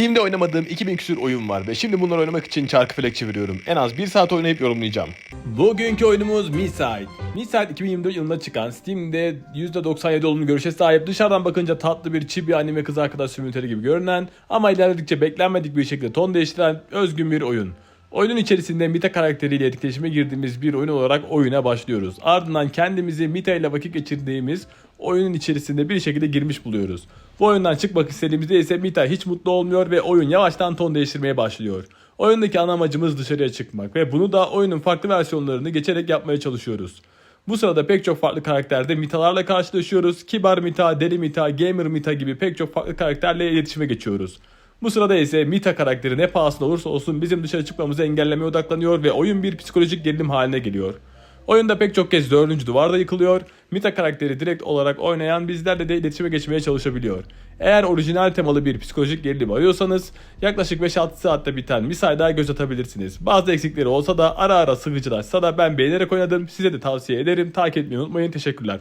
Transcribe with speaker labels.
Speaker 1: Steam'de oynamadığım 2000 küsür oyun var ve şimdi bunları oynamak için çarkı felek çeviriyorum. En az 1 saat oynayıp yorumlayacağım. Bugünkü oyunumuz Miside. Miside 2024 yılında çıkan Steam'de %97 olumlu görüşe sahip dışarıdan bakınca tatlı bir chibi anime kız arkadaş simülteri gibi görünen ama ilerledikçe beklenmedik bir şekilde ton değiştiren özgün bir oyun. Oyunun içerisinde Mita karakteriyle etkileşime girdiğimiz bir oyun olarak oyuna başlıyoruz. Ardından kendimizi Mita ile vakit geçirdiğimiz oyunun içerisinde bir şekilde girmiş buluyoruz. Bu oyundan çıkmak istediğimizde ise Mita hiç mutlu olmuyor ve oyun yavaştan ton değiştirmeye başlıyor. Oyundaki ana amacımız dışarıya çıkmak ve bunu da oyunun farklı versiyonlarını geçerek yapmaya çalışıyoruz. Bu sırada pek çok farklı karakterde mitalarla karşılaşıyoruz. Kibar mita, deli mita, gamer mita gibi pek çok farklı karakterle iletişime geçiyoruz. Bu sırada ise Mita karakteri ne pahasına olursa olsun bizim dışarı çıkmamızı engellemeye odaklanıyor ve oyun bir psikolojik gerilim haline geliyor. Oyunda pek çok kez dördüncü duvar da yıkılıyor. Mita karakteri direkt olarak oynayan bizlerle de iletişime geçmeye çalışabiliyor. Eğer orijinal temalı bir psikolojik gerilim arıyorsanız yaklaşık 5-6 saatte biten Misa'ya göz atabilirsiniz. Bazı eksikleri olsa da ara ara sıkıcılaşsa da ben beğenerek oynadım. Size de tavsiye ederim. Takip etmeyi unutmayın. Teşekkürler.